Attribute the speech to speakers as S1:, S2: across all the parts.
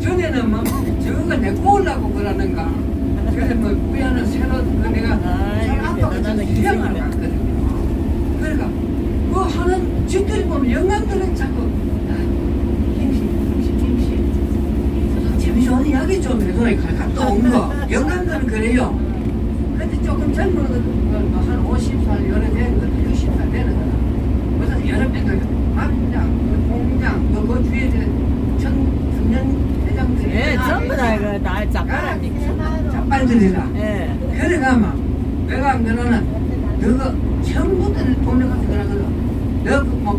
S1: 전에는 뭐 저거가 내 꼬으려고 그러는가. 그래 뭐 우야는 새로 그 내가
S2: 아이,
S1: 잘 아빠가 좀
S2: 대단하다,
S1: 수영을
S2: 기술이네.
S1: 갔거든요. 그러니까 그 하는 집들이 보면 영감들은 자꾸 아, 김씨 김씨 김씨. 재미 좋은 이야기 좀 해줘야 갔다 온거. 영감들은 그래요. 근데 조금 젊은 거한 50살 여러 되는 거 60살 되는 거나 무슨 여러 명들 만장 공장 뭐그 뒤에 회장들이
S2: 예, 전부 다 이거 나 작가라니까.
S1: 자빨들이라.
S2: 예.
S1: 그래가면 내가 안 그러는 너가 처음부터 돈을 가서 그러거든. 너뭐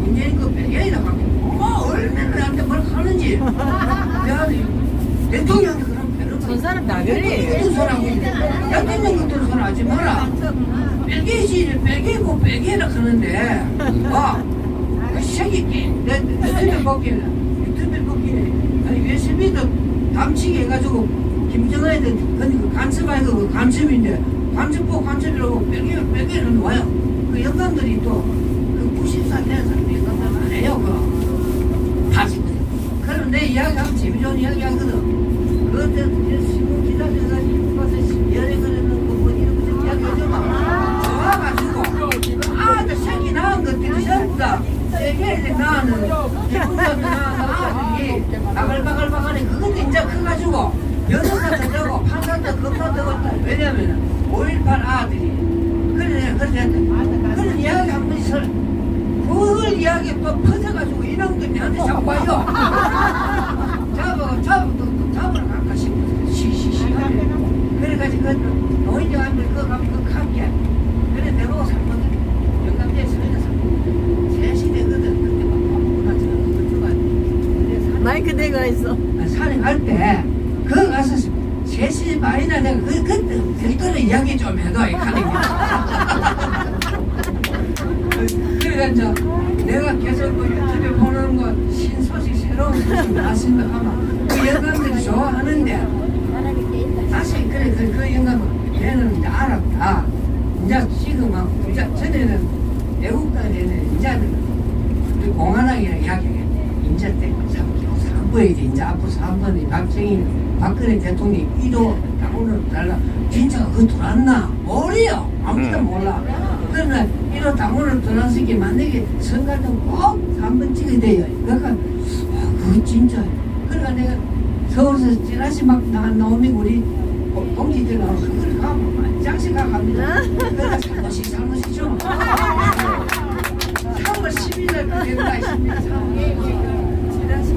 S1: 문재인 그 배경이라 갖고 뭐 얼마나 나한테 뭘 하는지. 내가 대통령한테 그런 배를
S2: 전 사람 다 그래.
S1: 무슨 소리하고 대통령 같은 소리 하지 마라. 빼개지 빼개고 빼개라 하는데. 와그 새끼 내 뽑기는 유튜브 뽑기는 아니 USB도 담치게 해가지고 김정은한테 그 간첩하고 그 간첩인데 간첩보 간첩이라고 빼개 빼개는 와요. 그 영감들이 또그 90살 된 사람이 영감들 안 해요 그. 다시. 그럼 내 이야기 하면 재미 좋은 이야기 하거든. 그때 신문 기다려서 가서 열에 그러는 거뭐 이런 거 이야기 하지 마. 좋아가지고. 아들 새끼 낳은 것들이 전부 다 세계에 낳는 기분자도 낳 은 아들이 바글바글바글해. 그것도 이제 커가지고 여성사도 되고 판사도 검사도 되고 왜냐면 5.18 아들이. 그래 그래. 그런 이야기 한 번씩 설. 그걸 이야기 또 퍼져가지고 이놈들 내한테 자꾸 와요. 잡아 잡아 잡으러 갈까 싶어서 시시시 그래가지고 그 노인정한테 그거 가면 그 감기야. 그래 내보고 살거든. 영감대에 서에서 살고 셋이 되거든 그때 막 바쁘구나 저는 그쪽가 그래
S2: 마이크 대가 있어.
S1: 산에 갈 때 그거 가서 셋이 많이 나 내가 그 그때 별도로 이야기 좀 해도 이 가는 그러니까 이제 내가 계속 그 유튜브에 보는 거 신소식 새로운 소식 나신다. 하면 그 영감들이 좋아하는데. 다시 그래 그, 그 영감은 얘는 이제 알았다. 이제 지금은 이제 전에는 애국가에는 이제 우리 공안왕이랑 이야기해 이제 때 이제 앞으로 삼번이 박정희 박근혜 대통령이 1호 당원으로 달라. 진짜가 그거 들어왔나? 모르요. 아무도 몰라. 그러면 1호 당원으로 들어왔으니 만약에 선거도 꼭 3번 찍어야 돼요. 그러니까 아, 그거 진짜. 그러니까 내가 서울에서 찌라시 막 나, 나오면 우리 동지들 나오고 그걸 가면 짱씩 가갑니다. 그러니까 잘못이 잘못이죠. 3월 10일날 그 된다 10일 3월 찌라시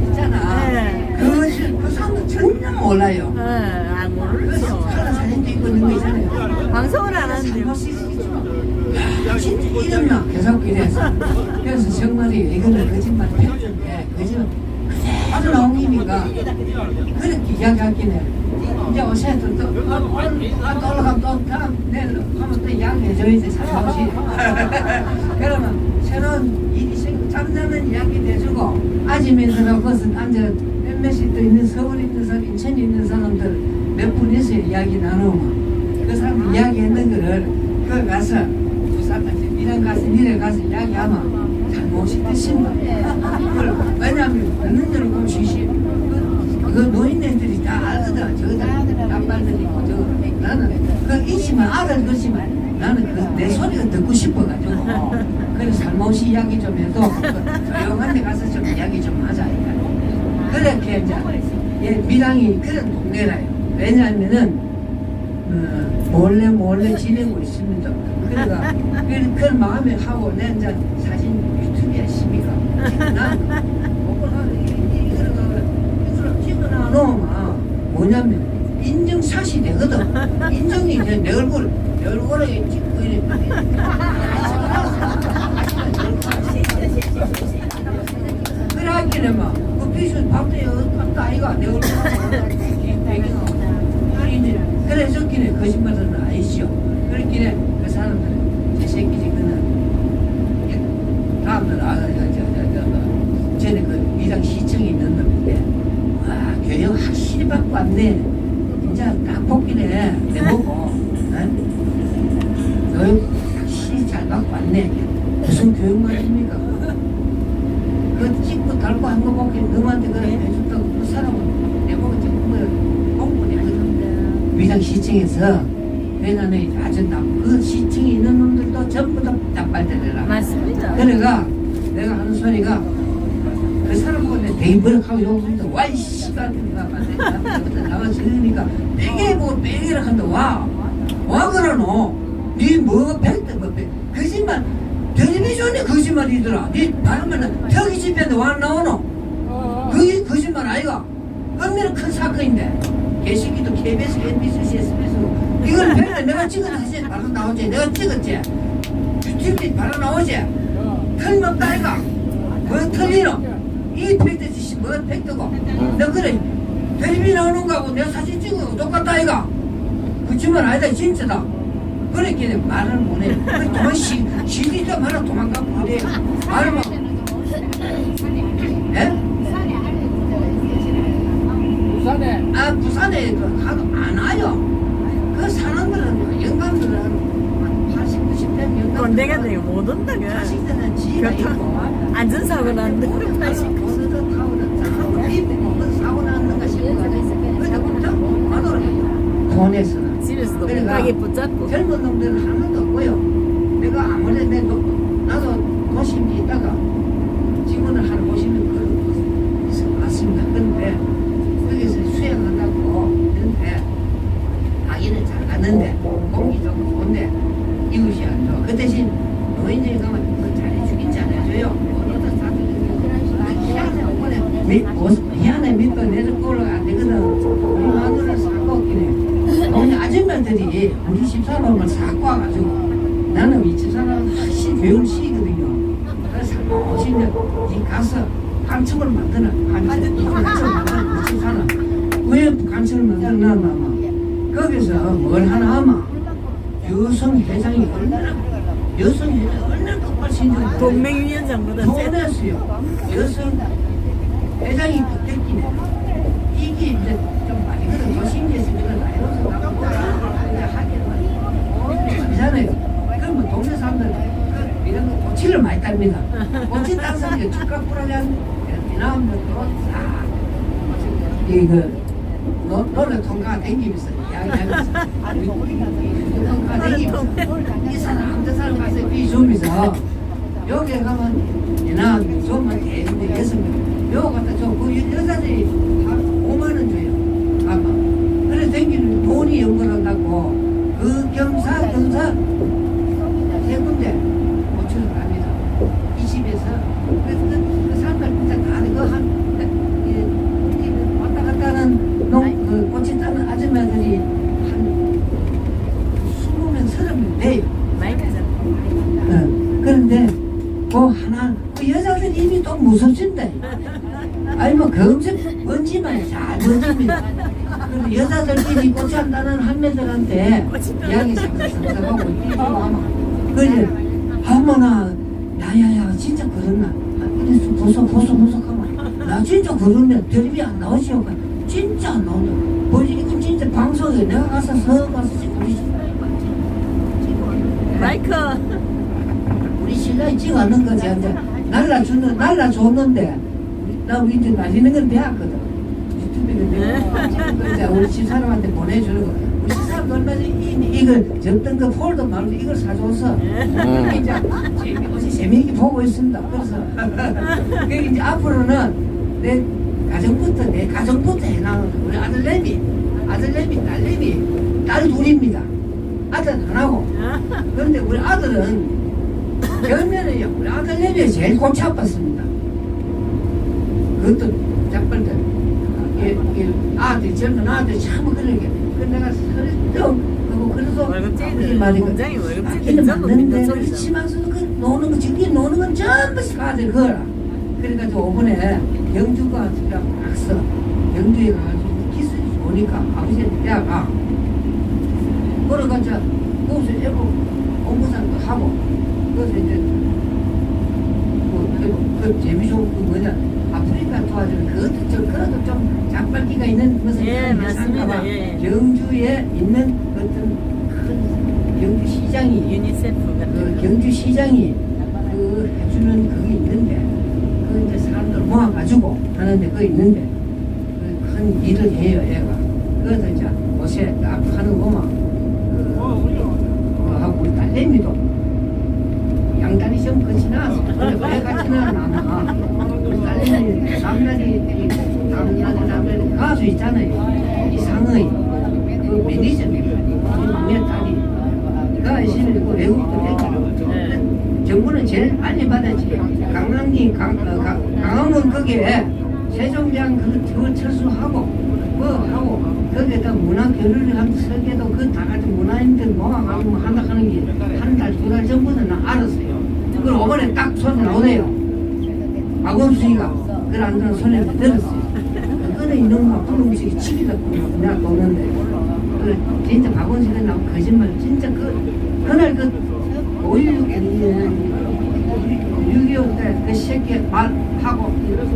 S1: 있잖아.
S2: 네.
S1: 그것이 그 사람도 전혀 몰라요.
S2: 예, 아,
S1: 그
S2: 모르죠.
S1: 사람 사진도 있고 있는 거 있잖아요.
S2: 방송을 안 하는데.
S1: 야, 진짜 이름나 계속 이래서 그래서 정말이 이거는 거짓말 편인데 거짓말. 그대로 나온 의미가 그렇게 이야기하긴 해 이제 어제 또, 또, 올라가면 또 다음 내일 하면 또 이야기해줘야지 사실 그러면 새로운 일이 생기고 잠자는 이야기 내주고 아침에서 거기서 앉아 몇몇이 또 있는 서울에 있는 사람 인천에 있는 사람들 몇 분이서 이야기 나누면 그 사람 이야기했는 거를 그 가서 부산까지 미랑 가서 미래 가서 이야기하면 잘못이 그걸 왜냐하면 듣는 대로 보면 쉬시 그, 그 노인네들이 다 알거든. 저들 남발들 있고 저 나는 그 있지만 알아 그렇지만 나는 그 내 소리가 듣고 싶어가지고 그래서 잘못이 이야기 좀 해도 조용한 데 가서 좀 이야기 좀 하자 이거. 그렇게 이제 예, 밀양이 그런 동네라요 왜냐하면은 어, 몰래 몰래 지내고 있습니다. 그러니까 그, 그런 마음에 하고 내 이제 사진 유튜브에 놓으면 뭐냐면 인증샷이 되거든. 인정이 이제 내 얼굴 내 얼굴에 찍고 이래. 그래 하기는 막그 비서 밥도 여기 다 아이가 내 얼굴 그래 저끼네 거짓말은 아니시오 그렇기에 그 사람들은 제 새끼 지 그는 다음날 저저저 전에 그 미장 시청에 있는 놈인데 와 교육 확실히 받고 왔네 진짜 딱 뽑기네 내 보고 놈이 무슨 교육만입니까? 그 찍고 달고 한 거 보니 너한테 그래. 네. 해줬다고 그 사람은 내보고 정말 공분이 아니던데. 위장 시청에서 왜냐면 아주 나그 시청에 있는 놈들도 전부 다 나빨대더라.
S2: 맞습니다.
S1: 그러니까 내가 하는 소리가 그 사람 보고 데이브락하고 욕하는데 와이 씨가 나와서 그러니까 빼개고 빼개라 한다. 와와 그러노? 니 뭐가 백 거짓말 텔레비전에 거짓말이더라. 니 말하면은 턱이 집에도 와 나오노? 그게 거짓말 아이가? 얼마나 큰 사건인데. 개새끼도 KBS, MBC, SBS 이걸 맨날 내가 사실 바로 나오지. 내가 찍었지. 유튜브에 바로 나오지. 틀림없다 아이가. 뭐 틀리노? 이 팩트 짓이 뭐 팩트고. 너 그래. 텔레비 나오는 거하고 내가 사진 찍은 거 똑같다 아이가. 그치만 아니다 진짜다 그랬길래 말을 못해. 그 시, 시기도 말아 도망가 버려 말을 막 예?
S3: 부산에.
S1: 아 부산에 그 하도 안 와요. 그 사람들은 영감들은 80, 90대 영감
S2: 꼰대가 되고 못 온다 그.
S1: 80대는 지가
S2: 교통
S1: 있고
S2: 안전사고. 났는데 80.
S1: 어느 타고는 사고 입고 사고 났는가 싶어 그래서 마도를 해요
S2: 못
S1: 그러니까
S2: 가게 붙잡고.
S1: 젊은 놈들은 하나도 없고요 내가 아무래도 도, 나도 도심에 있다가 직원을 한 50명 왔습니다 그런데 거기서 수행한다고 했는데 가기는 잘 갔는데 공기 좋고 좋은데 이웃이 안 좋아 그 대신 노인정에 가면 뭐 잘해주긴 잘해줘요 어디다 사주는 희한해 밑도 내려고 올라가 안 되거든 우리 마누라 사고 없긴 해 우리 아줌마들이 우리 집사람을 사고 와가지고 나는 이 집사람 훨씬 교육을 시거든요 그래서 오시면 이 가서 간첩을 만드나 간첩을 만드나 이 집사람 왜 만드나 아마 거기서 뭘 하나 하면 여성 회장이 얼마나 여성 회장이 얼마나 똑바로 신경
S2: 동맹위원장보다 세.
S1: 돈했어요. 여성 회장이 부대끼네. 이게 이제 좀 많이 그런 도심에서 이런 나이로서 나고 이제 하긴 이잖아요. 그러면 동네 사람들 고치를 많이 땁니다. 딴 사람이 축가 뿌라면 이나오면 또싹 이거 노, 노래 통과 댕기면서 이야기하면서 통과 댕기면서 이 사람 저 사람 가서 비주면서 여기 가면 이나 좀만 여섯 명 여기 갖다 줘그 여자들이 한 5만 원 줘요. 아마. 그래 댕기는 돈이 연결한다고. 그 경사 경사 세 군데 고추를 갑니다 이 집에서 그, 그, 그 사람들 진짜 다 그거 한 이- 이 왔다 갔다 하는 농, 그 꽃이 따는 아줌마들이 한 20명, 30명 돼요
S2: 마이크 잡고.
S1: 어, 그런데 그 하나 그 여자들 입이 또 무섭진데 아니 뭐 검색 먼지만 잘 먼집니다. 그런데 여자들끼리 꽃한다는 할매들한테 이야기 상상하고 하면 그래 어머나 야야야. 진짜 아, 그래서 보소 보소 보소 하면 나 진짜 그러면 텔레비 안 나오시오. 진짜 안 나온다. 이거 진짜 방송에 내가 가서 서 가서 찍고
S2: 마이크.
S1: 우리 신랑이 찍어놓는 거지 이제 날라주는 날라줬는데. 나 우리 이제 날리는 건 배웠거든. 유튜브에 내가 이제 우리 집사람한테 보내주는 거. 우리 집사람도 얼마 전에 이- 이걸 적던 거 폴더 말고 이걸 사줘서 이제 어제 재미있게 보고 있습니다. 그래서 그게 이제 앞으로는 내 가정부터 내 가정부터 해나가는 우리 아들내미 아들내미 딸내미 딸 둘입니다. 아들 하나고. 그런데 우리 아들은 결면은요 우리 아들 내비 제일 골치 아팠습니다. 그것도 작발들. 아들 젊은 아들 참 그러게. 그 내가 설정 하고 그래서 아버지 말이 그
S2: 전부
S1: 맞는데
S2: 믿는 소리죠.
S1: 그렇지만서도 그 노는 거 저기 노는 건 전부 아들 그거라 그래가지고 오번에 영주가 제가 막서. 영주에 가가지고 기술이 좋으니까 아버지한테 대화가 걸어가자 거기서 애고 공부상도 하고. 그래서 이제 그, 그, 그 재미 좋은 그 뭐냐. 아프리카 도와주는 좀 그래도 좀 장발기가 있는 것은
S2: 예, 맞습니다. 예, 예.
S1: 경주에 있는 어떤 큰 경주 시장이
S2: 유니세프
S1: 그
S2: 같은
S1: 경주 시장이 그 해주는 그게 있는데 그 이제 사람들 모아가지고 하는데 그거 있는데 그 큰 일을 해요 애가 그래서 이제 옷에 딱 하는 거 보면 그 하고 우리 딸내미도 양다리 시험 끝이 나왔어. 근데 왜 같이 나왔나? 우리 딸내미 남다리 남 다리 남다리 가수 있잖아요. 이상의 그 매니저입니다. 막내 딸이 가 있으면 그 외국도 됐거든. 정부는 제일 빨리 받았지. 강남기 강, 어, 강, 강화문 거기에 세종대왕 그, 그 철수하고 뭐 하고 거기에다 문화 교류를 한 설계도 그 다 같이 문화인들 모아가지고 한다 하는 게 한 달 두 달 전부터 나 알았어요. 그걸 오번에 딱손 나오네요. 박원순이가 그걸 안 들은 손에 들었어요. 그거는 이놈과 분홍색이 치기다 내가 보는데 그 진짜 박원순이 나온 거짓말 진짜 그 그날 그 5.16 6.25때그 새끼 말하고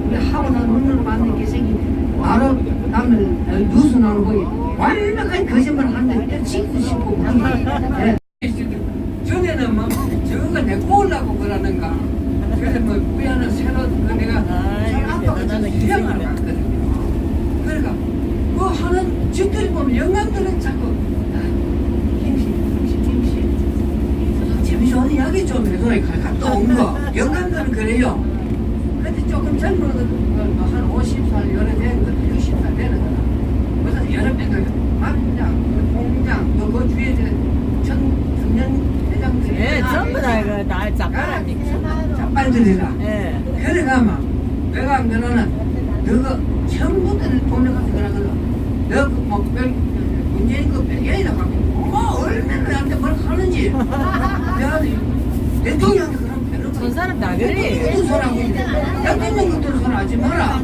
S1: 우리 하고 난 눈으로 만든 그 새끼 바로 다음에 뉴스 나오는 거기 완벽한 거짓말 한데 지고 싶고 예. 전에는 뭐 저거가 내 꼬으려고 그러는가 그래서 뭐 우야는 새로 그 내가
S2: 아,
S1: 저 아빠가
S2: 대단하다,
S1: 수영을
S2: 기생이네.
S1: 갔거든요 그러니까 그 하는 짓들이 보면 영감들은 자꾸 아, 김씨 김씨 김씨 재미 좋은 이야기 좀 해줘야 온 거. 영감들은 그래요. 근데 조금 젊은 한 50살, 여러 된 것도 60살 되는 거다. 무슨 여러 배가 만장, 공장, 또그 주위에 청, 청년 회장들이.
S2: 예, 전부 다그날 작가라니까.
S1: 자빨들이라.
S2: 예.
S1: 그래가면 내가 안 그러는 너가 처음부터 돈에 가서 그러거든. 너뭐 문재인 그 배경이라 하고 뭐 얼마나 나한테 뭘 하는지. 내가 대통령한테 그런 별로
S2: 전 사람 다 그래.
S1: 무슨 소리하고 대통령 같은 소리 하지 마라.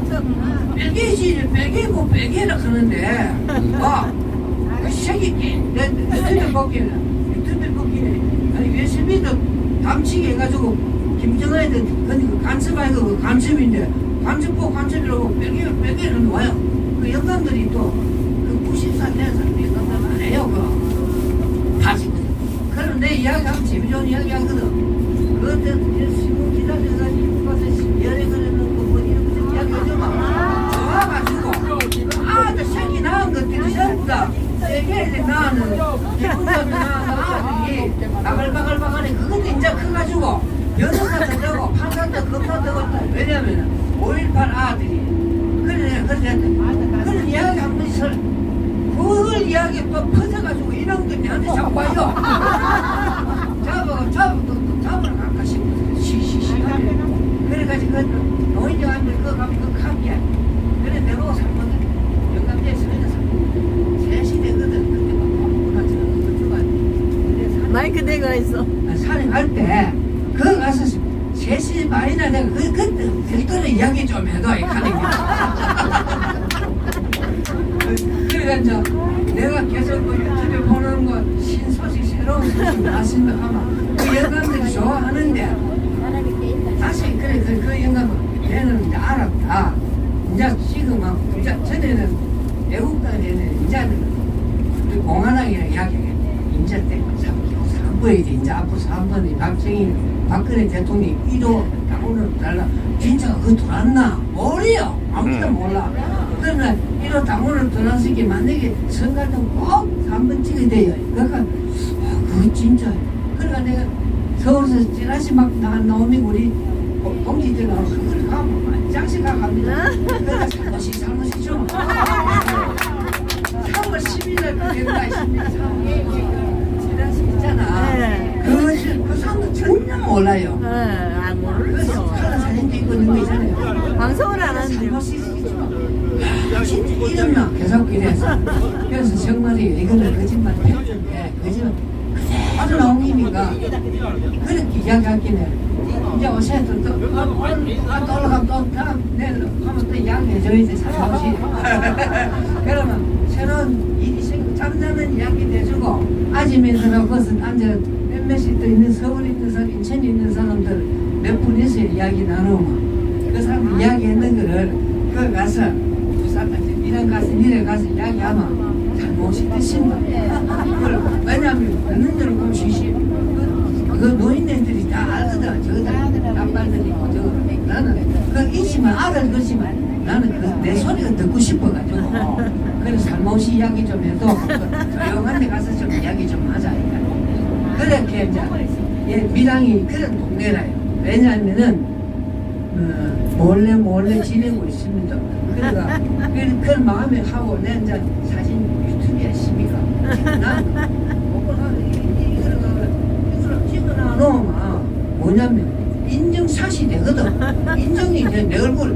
S1: 빼개지 빼개고 빼개라 하는데. 와그 새끼 내 유튜브 보기는 유튜브 보기는 아니 USB도 담치게 해가지고 김정은한테 그 간첩하고 그 간첩인데 간첩보 간첩이라고 빼개 빼개를 와요. 그 영감들이 또그 90살 된 사람이 영감들 안 해요 그. 다시. 그럼 내 이야기 하면 재미 좋은 이야기 하거든. 그때 신문 기다려서 가서 열에 그 낳는 기분점이 낳은 아들이 바글바글바글해 그것도 이제 커가지고 변호사도 되고 판사도 검사도 되고 왜냐면 5.18 아들이 그래 그래 그런 이야기 한 번씩 설 그걸 이야기 또 퍼져가지고 거 내한테 자꾸 와요. 잡아, 잡아, 잡으러 갈까 싶어서 시시시 그래가지고 그 노인정한테 그거 가면 그 카기야. 그래 내가 살거든. 영감대에 서는 살. 세시대거든. 그때 막 바쁘나 저거 그쪽가. 근데
S2: 마이크 대가 있어.
S1: 산에 갈 때, 그 가서 세시 말이나 내가 그, 그때 별도로 이야기 좀 해도 이 가는 게. 그러니까 이제 내가 계속 그 유튜브에 보는 거 신소식 새로운 소식 나신다 하면 그 영감들이 좋아하는데 다시 그래 그, 그 영감은 얘는 이제 알았다 이제 지금은 이제 전에는 외국 이제는 우리 공안왕이랑 이야기해 이제 때 3부에 이제 앞으로 3번이 박정희 박근혜 대통령이 이도 당원을 달라 진짜 그거 들어왔나? 모르요. 아무도 몰라. 그러나 이런 당원을 들어왔으니 만약에 선거할 때꼭 3번 찍어야 돼요. 그러니까 아, 그거 진짜. 그러니까 내가 서울에서 찌라시 막 나, 나오면 우리 공지들하고 그걸 가면 장시가 갑니다. 그러니까 살모시 살모시 좀 3월 10일 날 그 된다 10일 3월 찌라시 있잖아.
S2: 네.
S1: 그, 그 사람도 전혀 몰라요.
S2: 예,
S1: 안그 사진 있는 거 있잖아요
S2: 방송을 안 하는데.
S1: 진짜 이름나 계속 이래서. 그래서 정말이 이거는 거짓말 팩트인데 거짓말. 그대로 나온 힘이가 그렇게 이야기하긴 해 이제 어제 또, 또, 아, 또 올라가면 또 다음 내일 하면 또 이야기해줘야지 사실 그러면 새로운 일이 생 잠자는 이야기 내주고 아침에서는 그것은 앉아 몇몇이 또 있는 서울에 있는 사람 인천에 있는 사람들 몇 분이서 이야기 나누면 그 사람 이야기 했는 거를 그 가서 부산까지 이런 가서 이래 가서 이야기하면 잘못이 드신다. 왜냐하면 듣는 대로 보면 쉬시 그, 그 노인네들이 다 알거든 저들 남발들이 있고 저 나는 그 있지만 알을 그지만 나는 그 내 소리가 듣고 싶어가지고 그래서 잘못이 이야기 좀 해도 조용한 데 가서 좀 이야기 좀 하자. 그렇게 이제 예, 밀양이 그런 동네라요. 왜냐하면은 어, 몰래 몰래 지내고 있습니다. 그러니까 그, 그런 마음에 하고 내 이제 사진 유튜브에 찍어놔 놓으면 뭐냐면 인증샷이 되거든. 인정이 이제 내 얼굴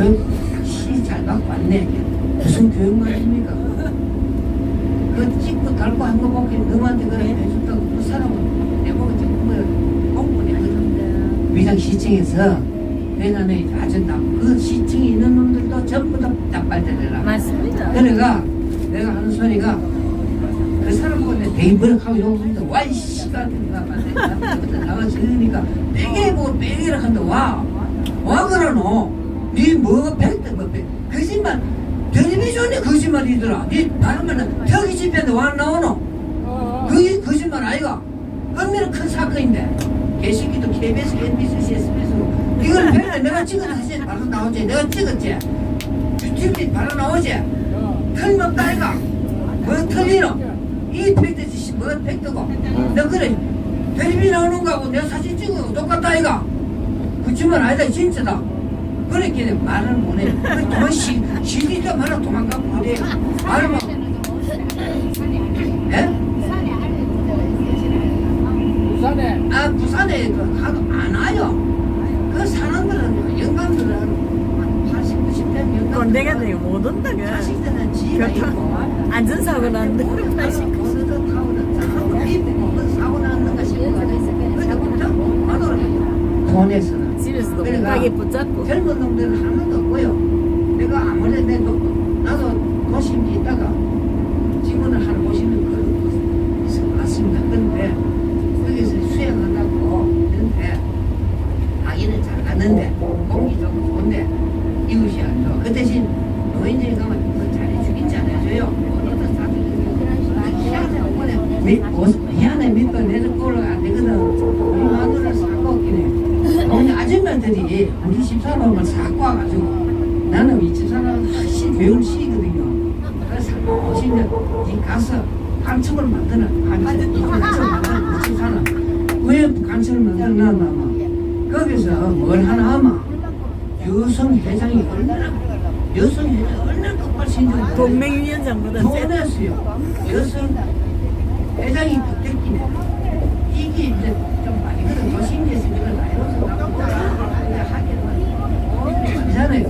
S1: 교육 확실히 잘 받고 왔네. 무슨 교육 말입니까? 그 찍고 달고 한 거 보기 너한테 그래. 해준다고 그 사람은 내보고 정말 공부했거든 위장 시청에서 왜냐면 아주 나그 시청에 있는 놈들도 전부 다 납발되더라.
S2: 맞습니다.
S1: 그래가 내가 하는 소리가 그 사람 보고 되게 버럭하고 욕하는데 와이 씨가 나가 지르니까 빼게 보고 빼게라 한다. 와 와 그러노 니 뭐가 팩트 뭐 팩- 거짓말 텔레비전에 거짓말이더라. 니 바르면은 저기 집에도 와 나오노? 그게 거짓말 아이가? 얼마나 큰 사건인데. 개새끼도 KBS, MBC, SBS로. 이걸 맨날 내가 찍은 사진 바로 나오지. 내가 찍었지. 유튜브에 바로 나오지. 틀림없다 아이가 뭐 틀리노? 이 팩트지 뭐 팩트고. 너 그래. 텔레비 나오는 거하고 내가 사진 찍은 거 똑같다 아이가. 그치만 아니다 진짜다 그렇게 말을 못해 그 도망 시, 시리도 말아 도망가고 그래 말을 막 예?
S3: 부산에
S1: 아 부산에 그 가도 안 와요. 그 사람들은 영감들은 한 80, 90대 영감.
S2: 꼰대가 되게 못 온다, 그.
S1: 80대는 지가 있고.
S2: 안전 사고 났는데, 80.
S1: 모두도 타고는 자꾸 미국 그 사고 받아요. 돈에서 그러니까
S2: 못하게 붙잡고.
S1: 젊은 놈들은 하나도 없고요. 내가 아무래도 내 도- 나도 도심에 있다가 직원을 하러 오시는 그 있어 왔습니다. 근데 거기서 수행한다고 했는데 가기는 잘 갔는데 공기 좋고 좋은데 이웃이 안 좋아. 그 대신 노인들이 가면 그 잘해주긴 잘해줘요. 어떤 사람들은 희한해 오늘 밑 옷- 희한해 밑도 내려 올라가 안 되거든. 우리 마누라 사고 없긴 해. 우리 우리 집사람을 사고 와가지고 나는 이 집사람은 훨씬 교육을 시키거든요. 그래서 오시면 이 가서 간첩을 만드는 간첩, 이 만드는 이 집사람 왜 간첩을 만들어놨나 거기서 뭘 하나 하면 여성 회장이 얼마나 여성 회장 얼마나 급발신지
S2: 동맹위원장보다 세.
S1: 돈했어요. 여성 회장이 그때끼네. 이게 이제 좀 많이 그런 도심에서 이걸 나이로서 나고 이잖아요.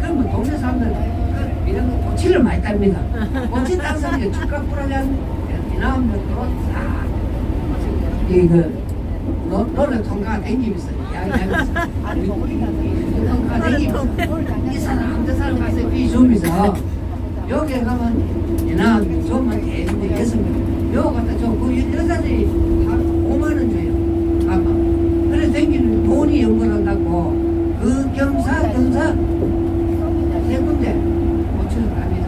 S1: 그러면 동네 사람들 그 이런 거 고치를 많이 땁니다. 고치 딴 사람이 축각 뿌라잔 이나오면 또싹 이거 노- 노래 통과 댕기면서 이야기하면서. 통과 댕기면서 이 사람 저 사람 가서 비주면서 여기 가면 이나 좀만 여섯 명 여기 갔다 저그 여자들이 한 5만 원 줘요. 아마. 그래 댕기는 돈이 연결한다고 그 경사 경사 세 군데 5천 원 갑니다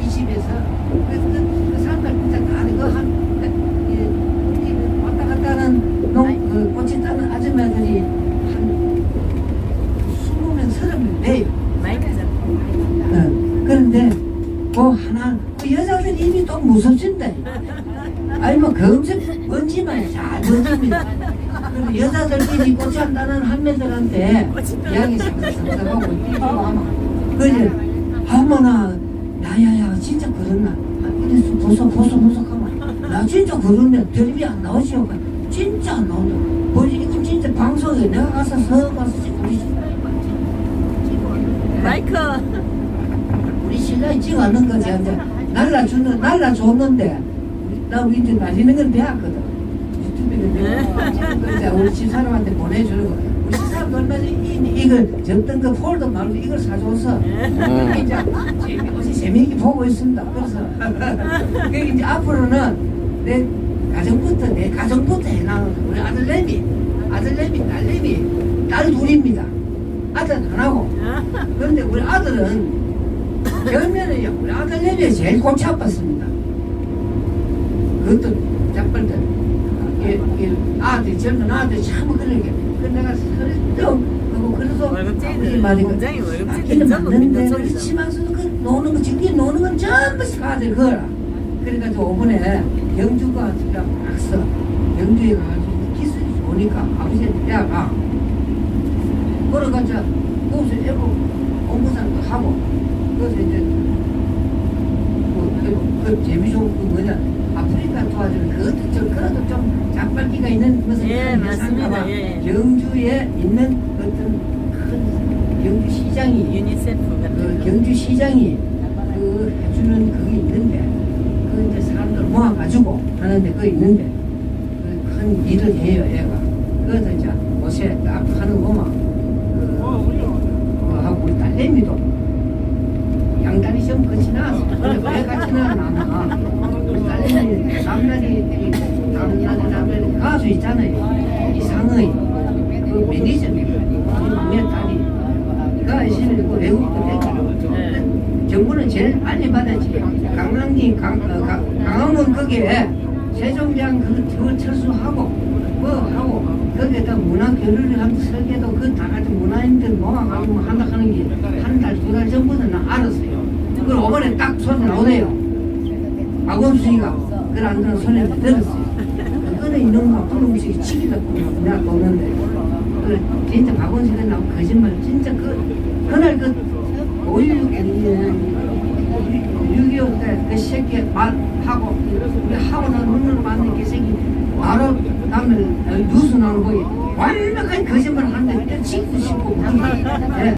S1: 이 집에서 그, 그, 그 사람들 진짜 다 이거 한 이- 이 왔다 갔다 하는 농, 그 꽃이 따는 아줌마들이 한 20명, 30명 돼요
S2: 마이크 잡고.
S1: 어, 그런데 그 하나 그 여자들 입이 또 무섭진다. 아니 뭐 검색 먼지만 잘 먼집니다. 여자들끼리 꽃한다는 한매들한테 이야기 상상하고 뛰고 하면 그래 어머나 야야야 진짜 그랬나? 그래서 보소 보소 보소 하면 나 진짜 그러면 텔레비 안 나오시오? 진짜 안 나온다. 이거 진짜 방송에 내가 가서 서 가서 있어.
S2: 마이크.
S1: 우리 신랑이 찍어놓은 거지. 날라주는, 날라줬는데, 나 우리 이제 날리는 건 배웠거든. 배우고, 이제 우리 집사람한테 보내주는 거. 우리 집사람도 얼마 전에 이- 이걸 접던 그 폴더 말고 이걸 사줘서 그게 이제 재미, 어제 재미있게 보고 있습니다. 그래서 그게 이제 앞으로는 내 가정부터 내 가정부터 해나가는 우리 아들내미 아들내미 딸내미 딸 둘입니다. 아들 하나고 그런데 우리 아들은 결면은요 우리 아들내미가 제일 골치 아팠습니다. 그것도 작 벌때 아들 젊은 아들 참 그러게. 그 내가 설득 하고 그래서
S2: 월급쟁이들,
S1: 아버지 말이 그
S2: 공장이 월급쟁이들
S1: 아끼는
S2: 전부
S1: 맞는데. 우리 치마수도 그 노는 거 저기 노는 건 전부 아들 그거라 그래가지고 이번에 경주가 제가 막서 경주에 가가지고 기술이 좋으니까 아버지한테 야가 걸어가자 거기서 애고 공부상도 하고. 그래서 이제 그, 그, 그 재미 좋은 그 뭐냐 아프리카 도와주는 그것도 좀 그래도 좀 잡발기가 있는 것은
S2: 예. 예.
S1: 경주에 있는 어떤 큰 경주 시장이
S2: 유니세프
S1: 그
S2: 같은 거.
S1: 경주 시장이 그 해주는 그게 있는데 그 이제 사람들 모아가지고 하는데 그거 있는데 그 큰 일을 해요 얘가. 그래서 이제 옷에 딱 하는 거만 그 하고 우리 딸내미도 양다리 시험 끝이 나왔어. 근데 왜 같이 나왔나 우리 딸내미 남다리 남다리 남다리 가수 있잖아요 이상의 그 매니저입니다 막내 딸이 그 외국도 됐고
S2: 네.
S1: 정부는 제일 빨리 받았지. 강남리 강, 어, 강, 강화문 거기에 세종대왕 그, 그 철수하고 뭐 하고 거기에다 문화 교류를 하면 설계도 그 다 같이 문화인들 모아가지고 한다 하는 게 한 달 두 달 전부터 나 알았어요. 그걸 5번에 딱 소리 나오대요. 박원순이가 그걸 안 들은 소리를 들었어요. 그거는 이놈과 분홍식이 치기다 내가 보는데. 그 진짜 박원순이 나온 거짓말. 진짜 그 그날 그 5.16 6.25 때그 새끼 말하고 우리 하고 난 눈으로 봤는 그 새끼 바로 다음에 뉴스 나오는 거에 완벽한 거짓말 하는데 진짜 싶고. 예.